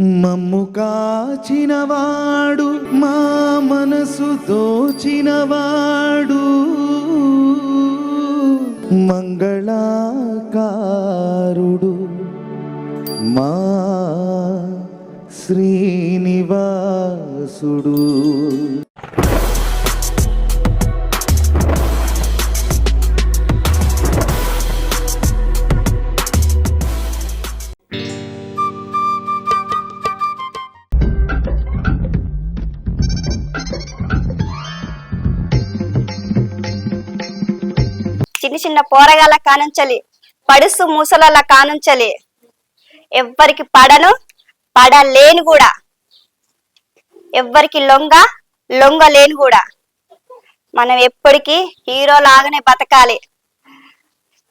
మమ్ము కాచినవాడు మా మనసు దోచినవాడు మంగళాకారుడు మా శ్రీనివాసుడు. చిన్న చిన్న పోరగాళ్ళ కానుంచలి పడుసు మూసల కానుంచలి. ఎవ్వరికి పడను పడలేను కూడా. ఎవ్వరికి లొంగ లొంగ లేను కూడా. మనం ఎప్పటికీ హీరో లాగానే బతకాలి.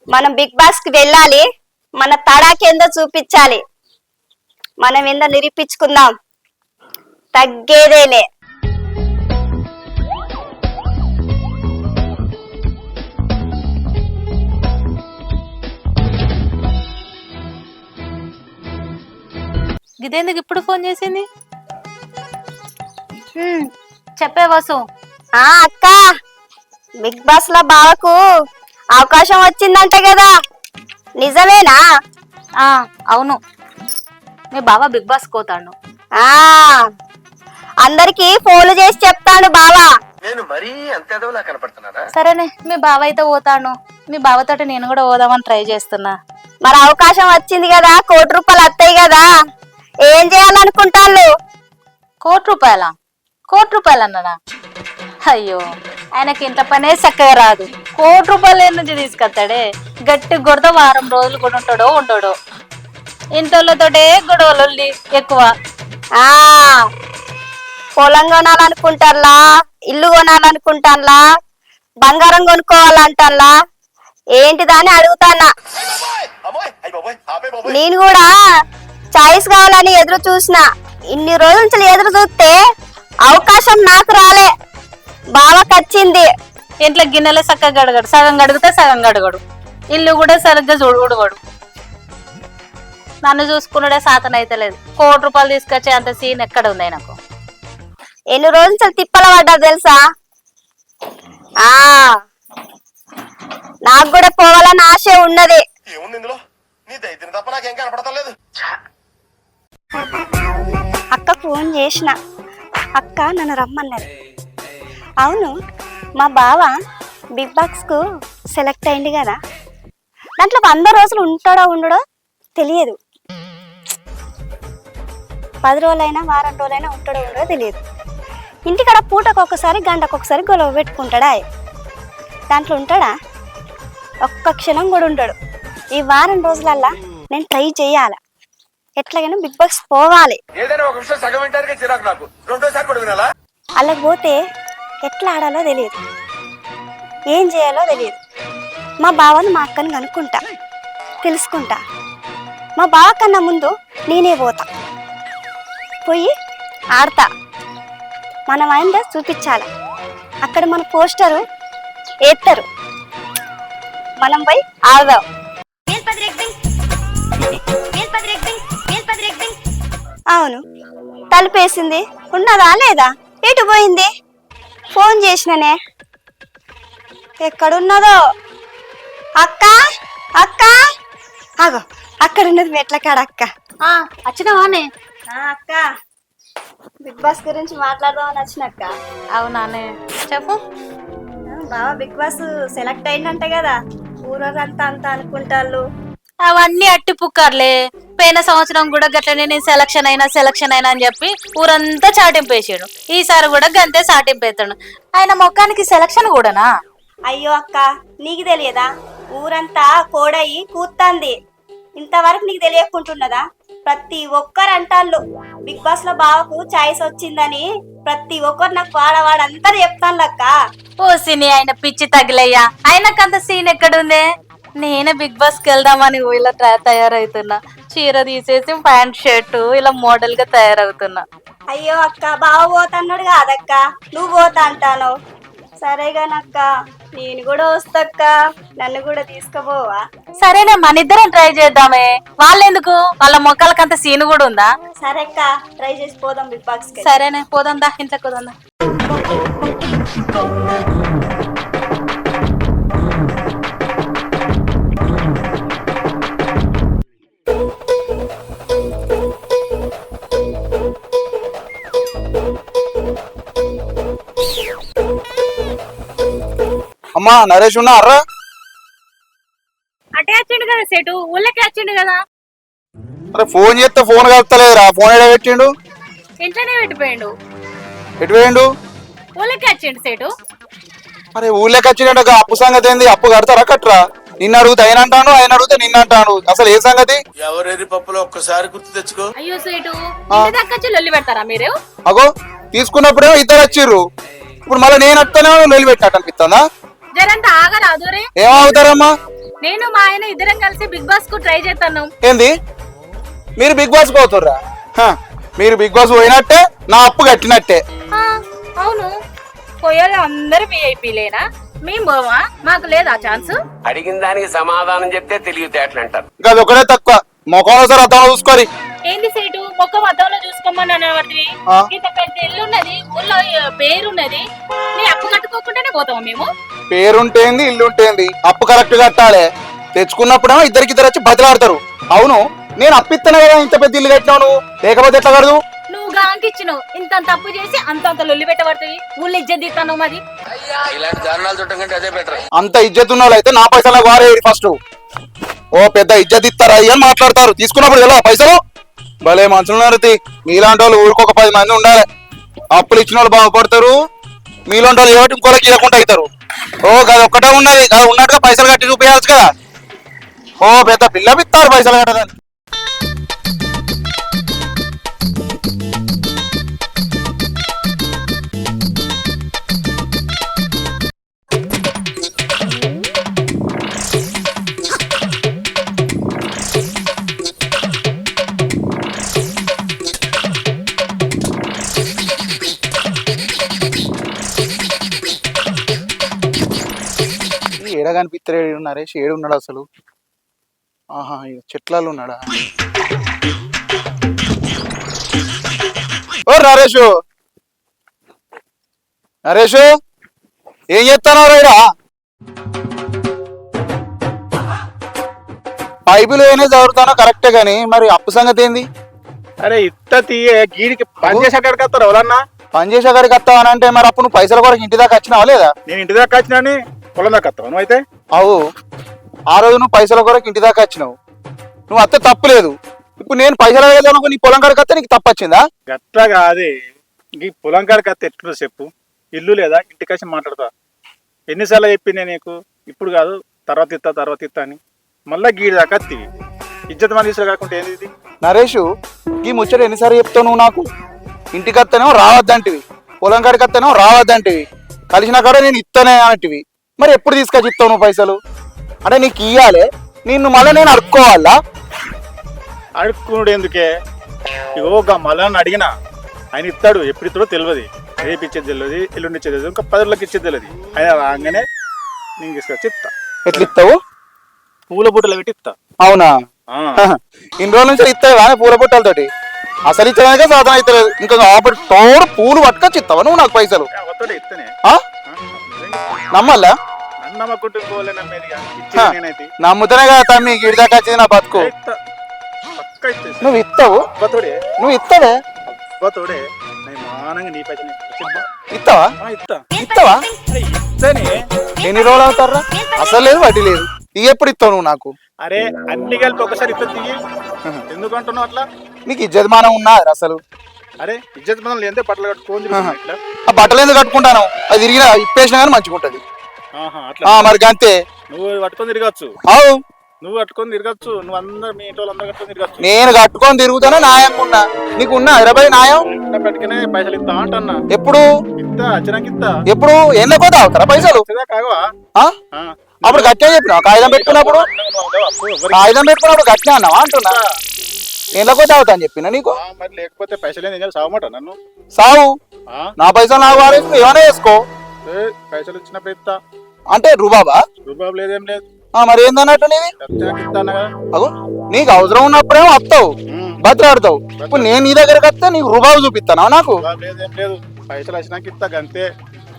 మనం బిగ్ బాస్కి వెళ్ళాలి మన తడాకేందో చూపించాలి. మనం ఏందో నిరూపించుకుందాం. తగ్గేదేలే. ఇదేందుకు ఇప్పుడు ఫోన్ చేసింది? హ్మ్, చెప్పే వసు. ఆ అక్క. బిగ్ బాస్లో బావకు అవకాశం వచ్చిందంట కదా. నిజమేనా? ఆ అవును. మీ బావ బిగ్ బాస్ కోతాడు. ఆ. అందరికి ఫోన్లు చేసి చెప్తాను బావా. నేను మరీ అంత ఎదవలా కనపడుతున్నారా సరేనే మీ బావ అయితే పోతాను మీ బావతోటి నేను కూడా పోదామని ట్రై చేస్తున్నా. మరి అవకాశం వచ్చింది కదా కోటి రూపాయలు వస్తాయి కదా. ఏం చేయాలనుకుంటాళ్ళు? కోటి రూపాయల? కోటి రూపాయలు అన్నానా అయ్యో ఆయనకి ఇంత పనే చక్కగా రాదు. కోటి రూపాయలు నుంచి తీసుకొస్తాడే? గట్టి కొడత వారం రోజులు కూడా ఉంటాడో ఉండడో? ఇంటోళ్ళతోటే గొడవలు ఎక్కువ. ఆ పొలం కొనాలనుకుంటారా ఇల్లు కొనాలనుకుంటారా బంగారం అడుగుతానా అయ్యి బాబోయ్ ఆపే బాబోయ్ నేను కూడా చాయిస్ కావాలని ఎదురు చూసిన ఇన్ని రోజుల నుంచి ఎదురు చూస్తే అవకాశం నాకు రాలే. బావకి వచ్చింది ఇంట్లో గిన్నెలే చక్కగా గడగడు. సగం గడిగితే సగం గడగడు. ఇల్లు కూడా సరిగ్గా చూడు ఉడవడు నన్ను చూసుకున్నాడే సాతన అయితే లేదు. కోటి రూపాయలు తీసుకొచ్చే అంత సీన్ ఎక్కడ ఉంది నాకు ఎన్ని రోజుల నుంచి తిప్పల పడ్డా తెలుసా? ఆ. నాకు కూడా పోవాలని ఆశ ఉన్నది. ఏముంది ఇందులో? నీ దైత్యం తప్ప నాకేం కనపడతా లేదు అక్క ఫోన్ చేసిన. అక్క నన్ను రమ్మన్నది అవును మా బావ బిగ్ బాక్స్కు సెలెక్ట్ అయింది కదా. దాంట్లో వంద రోజులు ఉంటాడో ఉండడో తెలియదు. పది రోజులైనా వారం రోజులైనా ఉంటాడో ఉండడో తెలియదు. ఇంటికాడ పూటకు ఒకసారి గంటకు ఒకసారి గొడవ పెట్టుకుంటాడా దాంట్లో ఉంటాడా? ఒక్క క్షణం కూడా ఉంటాడు ఈ వారం రోజులల్లా నేను ట్రై చేయాల? ఎట్లాగైనా బిగ్ బాక్స్ పోవాలి. అలా పోతే ఎట్లా ఆడాలో తెలియదు. ఏం చేయాలో తెలియదు. మా బావను మా అక్కని కనుక్కుంటా తెలుసుకుంటా. మా బావ కన్నా ముందు నేనే పోతా. పోయి ఆడతా. మనం అయిందా చూపించాలి. అక్కడ మన పోస్టరు వేస్తారు మనం పోయి ఆడదాం. అవును. తలుపేసింది. ఉన్నదా లేదా? ఎటు పోయింది? ఫోన్ చేసిననే. ఎక్కడున్నదో? అక్క? అక్క? ఆగో అక్కడ ఉన్నది మెట్ల కాడ అక్క వచ్చినవానే అక్క. బిగ్ బాస్ గురించి మాట్లాడదామని వచ్చినక్క అవునానే చెప్పు. బాబా బిగ్ బాస్ సెలెక్ట్ అయిందంట కదా. ఊరంతా అంతా అనుకుంటాళ్ళు. అవన్నీ అట్టి పుక్కర్లే పోయిన సంవత్సరం కూడా గట్లనే నేను సెలక్షన్ అయినా సెలక్షన్ అయినా అని చెప్పి ఊరంతా చాటింపు వేసాడు. ఈసారి కూడా గంతే చాటింపు వేస్తాడు. ఆయన మొక్కానికి సెలక్షన్ కూడానా? అయ్యో అక్క నీకు తెలియదా? ఊరంతా కోడయి కూత్తాంది. ఇంతవరకు నీకు తెలియకుంటున్నదా? ప్రతి ఒక్కరు అంటాళ్ళు బిగ్ బాస్లో బావకు ఛాయిస్ వచ్చిందని ప్రతి ఒక్కరు నాకు వాడవాడంతా చెప్తాను అక్క. ఓ సిని ఆయన పిచ్చి తగిలయ్యా. ఆయనకంత సీన్ ఎక్కడుందే? నేనే బిగ్ బాస్కి వెళ్దామని ఇలా ట్రా- తయారవుతున్నా. చీర తీసేసి ప్యాంట్ షర్ట్ ఇలా మోడల్గా తయారవుతున్నా. అయ్యో అక్క బావ పోతన్నాడు కాదక్క. నువ్వు పోతా అంటాను. సరేగానక్క నేను కూడా వస్తక్క. నన్ను కూడా తీసుకుపోవా. సరేనే మన ఇద్దరం ట్రై చేద్దామే. వాళ్ళెందుకు? వాళ్ళ మొక్కలకంత సీన్ కూడా ఉందా? సరే అక్క ట్రై చేసి పోదాం బిగ్ బాక్స్ సరేనే పోదాందా ఇంట్లోకి పోదాందా అమ్మా నరేష్ ఉన్నారా అటే వచ్చిండు కదా సెటు ఊళ్ళకి వచ్చిండు కదా. అరే ఫోన్ చేస్తే ఫోన్ కలుపుతలేదురా. ఫోన్ ఎడ పెట్టిండు? ఇంట్లోనే పెట్టిపోయిండు. ఎటు పోయిండు ఊళ్ళకి వచ్చిండు సెటు. అరే ఊళ్ళోకి వచ్చినట్టు అప్పు సంగతి ఏంది? అప్పు కడతారా కట్టరా? నిన్ను అడుగుతా ఆయన అంటాను ఆయన అడిగితే నిన్ను అంటాను అసలు ఏ సంగతి? ఎవరెరి పప్పులో ఒక్కసారి గుర్తు తెచ్చుకో. అయ్యో సేటు ఇంటి వచ్చి లొల్లి పెడతారా మీరు? అగో తీసుకున్నప్పుడేమో ఇద్దరు వచ్చిర్రు. ఇప్పుడు మళ్ళీ నేను వస్తానేమో నిలబెట్టినట్టు అనిపిస్తుందా జరంత ఆగరాదు రే ఏమవుతారమ్మా నేను మా ఆయన ఇద్దరం కలిసి బిగ్ బాస్కు ట్రై చేస్తాను ఏంది? మీరు బిగ్ బాస్ పోతుర్రా? హ, మీరు బిగ్ బాస్ పోయినట్టే నా అప్పు కట్టినట్టే. ఆ, అవును. పోయేది అందరు విఐపీలేనా మేము పోవా మాకు లేదా ఛాన్స్? అడిగిన దానికి సమాధానం చెప్తే తెలివితేటలు అంటారు ఇంకా అది ఒకటే తక్కువ. ముఖం ఒకసారి అర్థం చూసుకోరి. ఏంది సీటు? మొక్క అద్దంలో చూసుకోమని అనేవాడివి. ఇంత పెద్ద ఇల్లు ఉన్నది ఊళ్ళో పేరున్నది. నీ అప్పు కట్టుకోకుండానే పోతాము మేము? పేరుంటేంది ఇల్లు ఉంటేంది అప్పు కరెక్ట్ కట్టాలి. తెచ్చుకున్నప్పుడేమో ఇద్దరికి ఇద్దరు వచ్చి బదిలాడతారు అవును నేను అప్పిస్తాను కదా ఇంత పెద్ద ఇల్లు కట్టినావు నువ్వు. లేకపోతే ఎట్లా కడదు? నువ్వు గాంకిచ్చినావు. ఇంత తప్పు చేసి అంతంత లొల్లి పెట్టబడుతుంది. ఊళ్ళో ఇజ్జత్ తీస్తాను మరి. ఇలాంటి దారుణాలు చుట్టం కంటే అదే బెటర్ అంత ఇజ్జత్ ఉన్న అయితే నా పైసలకు వారేది ఫస్ట్. ఓ పెద్ద ఇజ్జత్ ఇస్తారా అని మాట్లాడతారు? తీసుకున్నప్పుడు ఎలా? పైసలు? భలే మనుషులు ఉన్నారు మీలాంటి వాళ్ళు ఊరికొక పది మంది ఉండాలి. అప్పులు ఇచ్చిన వాళ్ళు బాగుపడతారు. మీలాంటి వాళ్ళు ఏమిటి ఇంకోళ్ళకి ఇవ్వకుండా అవుతారు ఓ అది ఒక్కటే ఉన్నది. అది ఉన్నట్టుగా పైసలు కట్టి చూపించాల్సి కదా. ఓ పెద్ద పిల్ల పిత్తారు పైసలు కట్టదని ఏడ కనిపిస్తలేడు నరేష్ ఏడు ఉన్నాడు అసలు. ఆహా చెట్లలో ఉన్నాడా ఓ నరేషు! నరేషు! ఏం చేస్తానో రైరా బైబిల్ ఏనే చదువుతానో కరెక్టే గాని మరి అప్పు సంగతి ఏంది? అరే ఇట్ట తీయే గీడికి పని చేసేకాడికి వస్తారు ఎవరన్నా? పని చేసే గారికి వస్తావని అంటే మరి అప్పుడు నువ్వు పైసల కొరకు ఇంటి దాకా వచ్చినావా లేదా? నేను ఇంటి దాకా వచ్చినా పొలం దాకా వస్తావు? నువ్వు అయితే అవు. ఆ రోజు నువ్వు పైసల కొరకు ఇంటి దాకా వచ్చినావు. నువ్వు అత్తే తప్పులేదు ఇప్పుడు నేను పైసలు అడగలేదు నీ పొలం కాడికి వస్తే నీకు తప్పొచ్చిందా గట్లా కాదే. ఈ పొలం కాడికి వస్తే ఎట్లుందో చెప్పు. ఇల్లు లేదా? ఇంటికి వచ్చి మాట్లాడతా. ఎన్నిసార్లు చెప్పింది నీకు? ఇప్పుడు కాదు. తర్వాత ఇస్తా తర్వాత ఇస్తా అని. మళ్ళా గీడి దాకా వత్తివి ఇజ్జత్ మన తీసులు కాకుండా ఏంది ఇది? నరేష్ ఈ ముచ్చట ఎన్నిసార్లు చెప్తావు నువ్వు నాకు? ఇంటికి వస్తేనేమో రావద్దంటివి. పొలం కాడికి వస్తేనేమో రావద్దంటివి. కలిసిన కాడ నేను ఇస్తానే అన్నట్టువి మరి ఎప్పుడు తీసుకొచ్చి ఇస్తావు నువ్వు పైసలు? అంటే నీకు ఇయ్యాలి నిన్ను మళ్ళీ నేను అడుక్కోవాలా? అడుక్కునుడు ఎందుకే? ఇగో ఒక మళ్ళీ అడిగినా ఆయన ఇస్తాడు ఎప్పుడు ఇస్తాడో తెలియదు రేపు ఇచ్చేది తెలియదు ఎల్లుండి ఇచ్చేది తెలియదు ఇంకా పది రోజులకి ఇచ్చేది తెలియదు ఆయన రాగానే నేను తీసుకొచ్చి ఇస్తా ఎట్లా ఇస్తావు పూల బుట్టలు పెట్టి ఇస్తా అవునా. ఇన్ని రోజుల నుంచి ఇస్తావు కానీ పూల పుట్టాలతోటి అసలు ఇచ్చడానికే సాధన అవుతలేదు ఇంకా ఆపడి తోడు పూలు పట్టుకొచ్చి ఇస్తావా నువ్వు నాకు పైసలు? ఒత్తడే ఇస్తేనే ఆ? నన్ను నమ్మల్లా నమ్మకుంటూ పోలే నమ్మేది కాదు. ఇచ్చేది నేనైతే. నమ్ముతూనే కదా తమ్మి గిడి దాకా వచ్చింది నా బతుకు. ఇస్తా. పక్కా ఇస్తా. నువ్వు ఇస్తావు అవ్వతోడే నువ్వు ఇస్తావే అవ్వతోడే నేను మానంగా నీ పైసలు ఇస్తా. ఇస్తావా ఆ, ఇస్తా ఇస్తావా అరే, ఇస్తానే ఎన్ని రోజులు అవుతారా? అసలు లేదు వడ్డీ లేదు. ఇవి ఎప్పుడు ఇస్తావు నువ్వు నాకు? అరే అన్ని కలిపి ఒకసారి ఇస్తా తీయి ఎందుకు అంటున్నావు అట్లా? నీకు ఇజ్జతమానం ఉన్నా అసలు. అరే ఇజ్జత్ మనం లేదే బట్టలు కట్టుకొని తిరుగుతున్నావు ఇట్లా? ఆ బట్టలు ఎందుకు కట్టుకుంటాను? అది తిరిగిన ఇప్పేసినా కానీ మంచిగా ఉంటుంది మరి అంతే నువ్వు పట్టుకొని తిరగచ్చు. అవు. నువ్వు కట్టుకొని తిరగచ్చు. నువ్వు అందరు మీ కట్టుకొని తిరగచ్చు. నేను కట్టుకొని తిరుగుతానే? న్యాయంగా ఉన్నా. నీకు ఉన్నా ఇరవై ఇంట్లో పెట్టుకునే పైసలు ఇస్తా అంటన్నా. ఎప్పుడు? ఇస్తా అచ్చనాకి ఇస్తా. ఎప్పుడు? పైసలు? ఇచ్చేదా కాగవా ఆ? ఆ. అప్పుడు గట్టిగా చెప్పినా కాగితం పెట్టుకున్నప్పుడు? కాగితం పెట్టుకున్నప్పుడు గట్టిగా అన్నావా అంటున్నా? ఎన్నకో తాగుతా అని చెప్పిన నీకు? మరి లేకపోతే పైసలు నన్ను. సావు. ఆ? నా పైసలు నాకు వారేసి ఏమైనా వేసుకో పైసలు ఇచ్చినప్పుడు ఇస్తా అంటే రుబాబా? రూపాయలు లేదేం లేదు. మరి ఏందన్నట్టు నీది? అగో నీకు అవసరం ఉన్నప్పుడేమో వస్తావు బతిలాడతావు. ఇప్పుడు నేను నీ దగ్గరకు వస్తే నీకు రుబాబు చూపిస్తానా నాకు? లేదేం పైసలు వచ్చినాక ఇస్తా గంతే.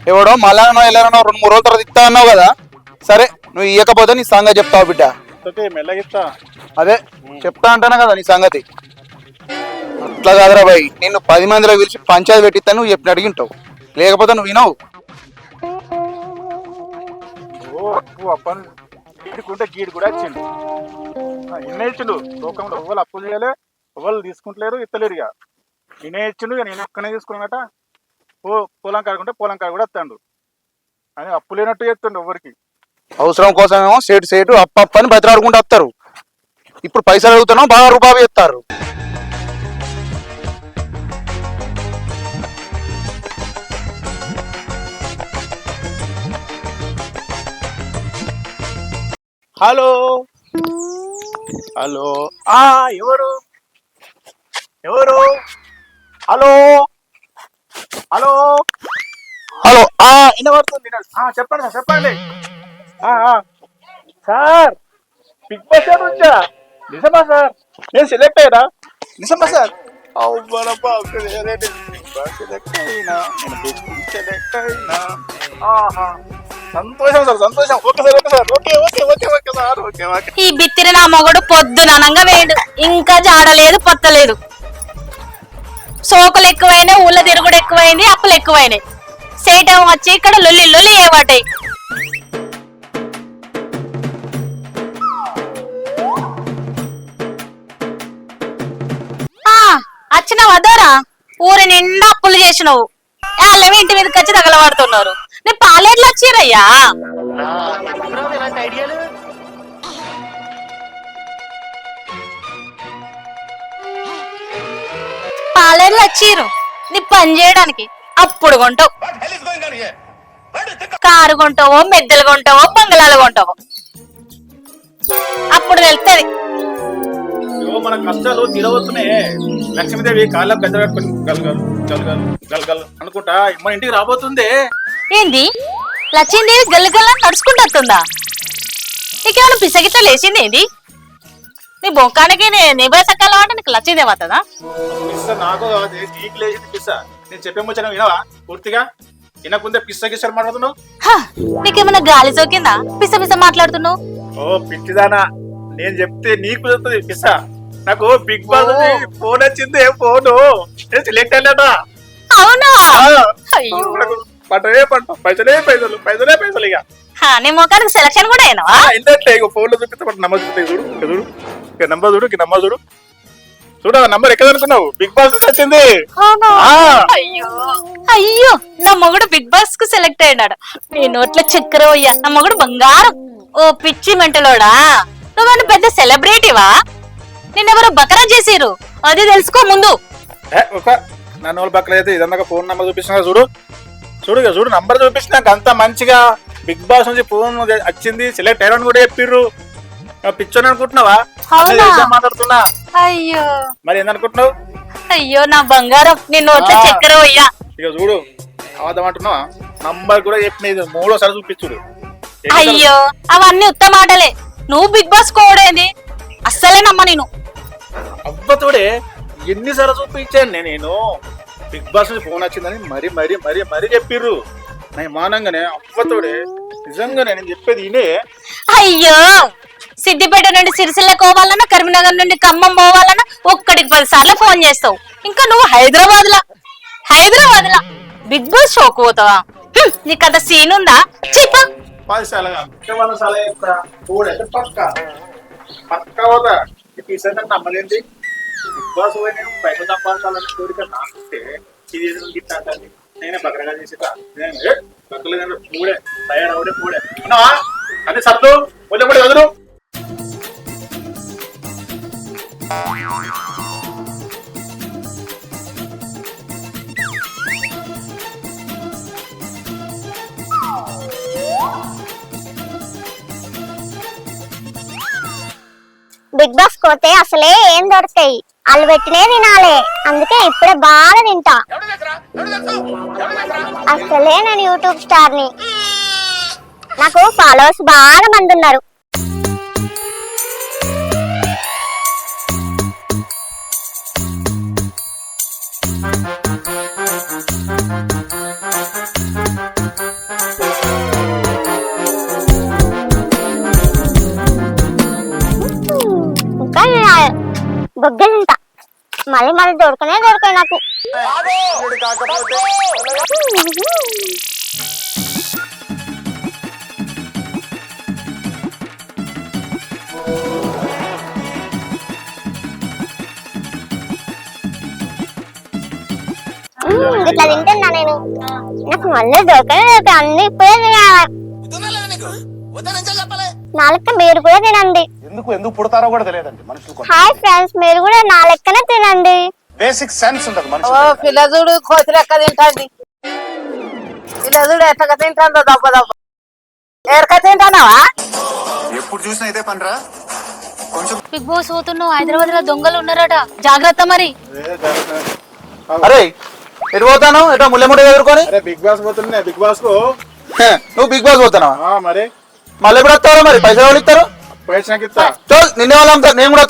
ఎవడో మళ్ళానో ఎలానో రెండు మూడు రోజుల తర్వాత ఇస్తా అన్నావు కదా? సరే నువ్వు ఇవ్వకపోతే నీ సంగతి చెప్తావు బిడ్డ. ఇస్తే మెల్లగా ఇస్తా. అదే చెప్తా అంటాను కదా నీ సంగతి? అట్లా కాదురా బాయ్ నిన్ను పది మందిలో పిలిచి పంచాయతీ పెట్టిస్తా నువ్వు చెప్పిన అడిగింటావు లేకపోతే నువ్వు వినవు. ఓ అప్పు అప్పని గీడుకుంటే గీడు కూడా వచ్చిండు ఆ, ఇన్నే ఇచ్చిండు. లోకంలో ఎవరు అప్పులు చేయలే ఎవరు తీసుకుంటలేరు ఇస్తలేరు ఇక. నేనే ఇచ్చిండు ఇక నేను ఒక్కనే తీసుకున్నాట పో పొలం కాడుకుంటే పొలం కాడ కూడా వస్తాడు. అని అప్పు లేనట్టు చెప్తుండు ఎవరికి అవసరం కోసమేమో సేటు సేటు అప్ప అప్పని బతిరాడుకుంటూ వస్తారు. ఇప్పుడు పైసలు అడుగుతున్నాం బాగా రూపాయి ఇస్తారు. హలో. హలో. ఆ ఎవరు? ఎవరు? హలో. హలో. హలో. ఆ వినబడుతుంది చెప్పండి సార్ చెప్పండి. సార్ బిగ్ బాస్ ఏం వచ్చా? నిజమా సార్? నేను సెలెక్ట్ అయ్యారా నిజమా సార్? సెలెక్ట్ అయినా సెలెక్ట్ అయినా. ఆహా. సంతోషం సార్ సంతోషం. Okay sir okay sir okay okay okay okay sir okay okay. ఈ బిత్తిరి నా మొగడు పొద్దుననంగా వేడు ఇంకా జాడలేదు పొత్తలేదు. సోకులు ఎక్కువైనాయి ఊళ్ళ తిరుగుడు ఎక్కువైంది అప్పులు ఎక్కువైనాయి. సేటం వచ్చి ఇక్కడ లొల్లి లొల్లి ఏవాటాయి వచ్చిన వదోరా ఊరి నిండా అప్పులు చేసినావు. వాళ్ళేమో ఇంటి మీదకి వచ్చి తగలబడుతున్నారు. నీ పాలేట్లు వచ్చిరయ్యా. పాలేర్లు వచ్చిర్రు నీ పని చేయడానికి అప్పుడు కొంటావు. కారు కొంటావో మెద్దలు కొంటావో బంగళాలు కొంటావో. అప్పుడు వెళ్తుంది ఇగో మన కష్టాలు తీరవస్తున్నాయి లక్ష్మీదేవి కాళ్ళ కట్టుకొని గల్గల్ గల్గల్ గల్గల్ అనుకుంటా మన ఇంటికి రాబోతుంది. ఏంది? లక్ష్మీదేవి గల్లగల్ల నడుచుకుంటూ వస్తుందా నీకేమైనా పిసగిత లేచింది ఏంది నీ బొంకానికి నిబయ సకాలం అంటే నీకు లక్ష్మీదేవి అవుతుందా? పిస్స నాకు కాదు, నీకు లేచింది పిస్స నేను చెప్పే ముచ్చట వినవా? పూర్తిగా? వినకుందే పిస్స గిస్సలు మాట్లాడుతున్నావు? హ, నీకేమైనా గాలి సోకిందా? పిస పిస మాట్లాడుతున్నావు? ఓ పిచ్చిదానా. నేను చెప్తే నీకు చెప్తుంది పిస్స నాకు బిగ్ బాస్ ఫోన్ వచ్చింది ఫోన్? నేను సెలెక్ట్ అయ్యాట అవునా? అయ్యో. పంటలే పంట పైసలే పైసలు పైసలే పైసలు ఇక. హ, నీ మొఖానికి సెలక్షన్ కూడా అయినవా? ఇంతట్లే ఇక ఫోన్లో చూపిస్తే పట్టు నంబర్ చూడు ఇక చూడు. ఇక నంబర్ చూడు ఇక నంబర్ చూడు. చూడు ఆ నంబర్ ఎక్కడ అనుకున్నావు? బిగ్ బాస్ వచ్చింది. అయ్యో. అయ్యో నా మొగుడు బిగ్ బాస్కు సెలెక్ట్ అయ్యాడు నీ నోట్ల చక్కెర నా మొగుడు బంగారం. ఓ పిచ్చి మెంటలోడా? నువ్వేనా పెద్ద సెలబ్రిటీవా నిన్నెవరో బకరా చేసిరు అది తెలుసుకో ముందు. నన్ను వాళ్ళ పక్కన అయితే ఇదన్నా ఫోన్ నంబర్ చూపిస్తున్నా చూడు. చూడు చూడు నంబర్ చూపించినాక అంత మంచిగా బిగ్ బాస్ నుంచి ఫోన్ వచ్చింది. సెలెక్ట్ అయ్యారని కూడా చెప్పిర్రు. పిచ్చోని అనుకుంటున్నావా? మాట్లాడుతున్నా. అయ్యో. మరి ఏందనుకుంటున్నావు అయ్యో నా బంగారం. నీ నోట్ల ఆ. చక్కెర పోయ్యా. ఇక చూడు అబద్ధం అంటున్నావా? నంబర్ కూడా చెప్పిన ఇది మూడోసారి చూపించుడు. అయ్యో అవన్నీ ఉత్త మాటలే నువ్వు బిగ్ బాస్ కోడేంది? అస్సలే నమ్మ నేను. అవ్వతోడే ఎన్నిసార్లు చూపించాను నేను నేను. బిగ్ బాస్ నుంచి ఫోన్ వచ్చిందని మరి మరి మరి మరి చెప్పిర్రు. నేను మానంగానే అవ్వతోడే నిజంగానే నేను చెప్పేది ఇనే అయ్యో! సిద్దిపేట నుండి సిరిసిల్ల పోవాలన్నా కరీంనగర్ నుండి ఖమ్మం పోవాలన్నా ఒక్కడికి పది సార్లు ఫోన్ చేస్తావు. ఇంకా నువ్వు హైదరాబాద్ లా హైదరాబాద్ లా బిగ్ బాస్ షోకు పోతావా? నీకు అంత సీన్ ఉందా? చెప్ప. పది సార్లు చెప్తా. కూడైతే పక్క. పక్క పోతా. ఇప్పుడు ఈసారి నన్ను నమ్మలేంది. బిగ్ బాస్ పోయి నేను బయట సంపాదించాలని కోరిక నాకుంటే ఇది గిట్ట అంటాను నేనే బకరగా చేసేట నేను ఏ బక్కలు పూడే తయారవుడే పూడే ఉన్నావా అదే సర్దు ఒళ్ళే కూడా వదులు. బిగ్ బాస్ కోతే అసలే ఏం దొరుకుతాయి? వాళ్ళు పెట్టినే తినాలి. అందుకే ఇప్పుడే బాగా తింటా. అసలే నేను యూట్యూబ్ స్టార్ని నాకు ఫాలోవర్స్ బాగా మంది ఉన్నారు. బొగ్గలు తింటా మళ్ళీ మళ్ళీ దొరకనే దొరకాయి నాకు. ఇట్లా తింటున్నా నేను. నాకు మళ్ళీ దొరకనే దొరకాయి అన్ని ఇప్పుడే తినాలి. నా లెక్క మీరు కూడా తినండి. ఎందుకు ఎందుకు పుడతారో కూడా తెలియదండి మనుషులు హాయ్ ఫ్రెండ్స్ మీరు కూడా నా లెక్కనే తినండి. బేసిక్ సెన్స్ ఉంటుంది ఓ మనుషులు పిల్లజుడు కోతి లెక్క తింటాంది పిల్లజుడు ఎట్లా తింటాందో దెబ్బ దెబ్బ. ఎరక తింటానావా? ఎప్పుడు చూసినా ఇదే పనిరా? కొంచెం బిగ్ బాస్ పోతున్నావు హైదరాబాద్లో దొంగలు ఉన్నారట. జాగ్రత్త మరి. అరే ఎటు పోతాను? ఎటో ముల్లెముడి ఎదుర్కొని? అరే బిగ్ బాస్ పోతున్నా బిగ్ బాస్కు నువ్వు బిగ్ బాస్ పోతున్నావా? ఆ, మరి. మళ్ళీ ఎప్పుడు వస్తారో మరి? పైసలు ఎవరు ఇస్తారు? నిన్నే వాళ్ళు అమ్ముతారు నేను కూడా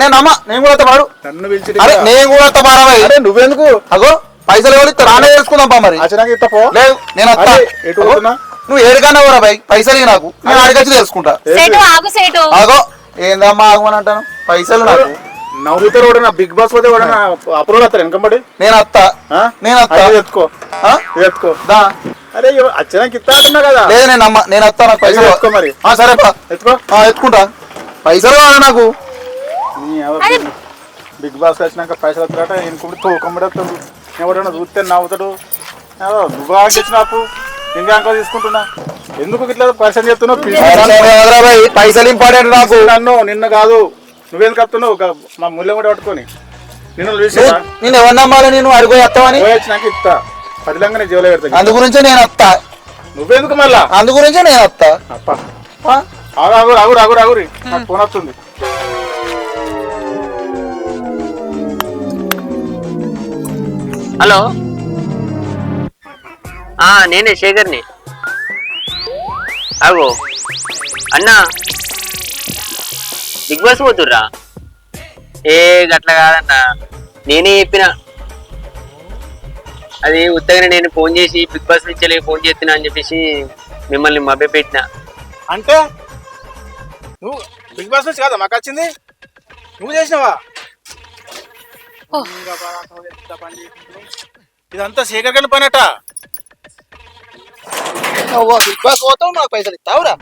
నేను అమ్మ నేను కూడా వస్తా పనాడు నన్ను పిలిచి అరే నేను కూడా నువ్వెందుకు? అగో పైసలు ఎవరు ఇస్తారు? ఆనే తెలుసుకుందాం పా మరి. లేదు నేను వస్తా? నువ్వు ఏడుకన్నా కూడా బాయ్ పైసలు నాకు. నేను ఆడికొచ్చి తెలుసుకుంటా. అగో ఏందమ్మా ఆగమని అంటాను? పైసలు నాకు. నవ్వుతారు బిగ్ బాస్ పోతే కూడా నా అప్రూవల్ అవుతారు వెనకంబడి? నేను ఆ? నేను అది ఎత్తుకో. ఎత్తుకో. దా. అరే అచ్చినాకి ఇస్తా అంటున్నా కదా. లేదు నేను అమ్మ నేను వస్తా నాకు పైసలు పైసలు ఎత్తుకో మరి. ఆ, సరే పా. ఎత్తుకో. ఆ, ఎత్తుకుంటా. పైసలు కావాలి నాకు. నీ ఎవరు బిగ్ బాస్ వచ్చినాక పైసలు వస్తారట ఇంకొకటి తోకమ్మడి వస్తాడు ఎవడన్నా చూస్తే నవ్వుతాడు. ఏదో నువ్వు ఆంకిచ్చినాపు ఇంకా అంకో తీసుకుంటున్నా. ఎందుకు ఇట్లా పరిచయం చెప్తున్నావు పైసలు ఇంపార్టెంట్ నాకు. నన్ను నిన్న కాదు. నువ్వెందుకు వస్తున్నావు ఒక మా ముళ్ళెం కూడా పట్టుకొని. నిన్ను చూసినా నేను ఎవరు నమ్మాలి? నేను అడిపోయి వస్తావని వచ్చినాక ఇస్తా. జీవలో పెడతా. అందు గురించే నేను వస్తా నువ్వెందుకు మళ్ళా? అందు గురించే నేను వస్తా అప్ప. ఆ? ఆగు ఆగు ఆగురు ఆగురు ఆగురి నాకు ఫోన్ వస్తుంది. హలో. ఆ నేనే శేఖర్ని. అగో అన్నా. Big boss పోతుర్రా? ఏ గట్ల కాదన్నా. నేనే చెప్పిన. అది ఉత్తగానే నేను ఫోన్ చేసి బిగ్ బాస్ నుంచి ఫోన్ చేస్తున్నా అని చెప్పేసి మిమ్మల్ని మభ్య పెట్టిన అంటే నువ్వు బిగ్ బాస్ నుంచి కాదా? మాకు వచ్చింది. నువ్వు చేసినావా? ఇదంతా గారి పనట. బిగ్ బాస్ పోతావు నాకు పైసలు ఇస్తావురా.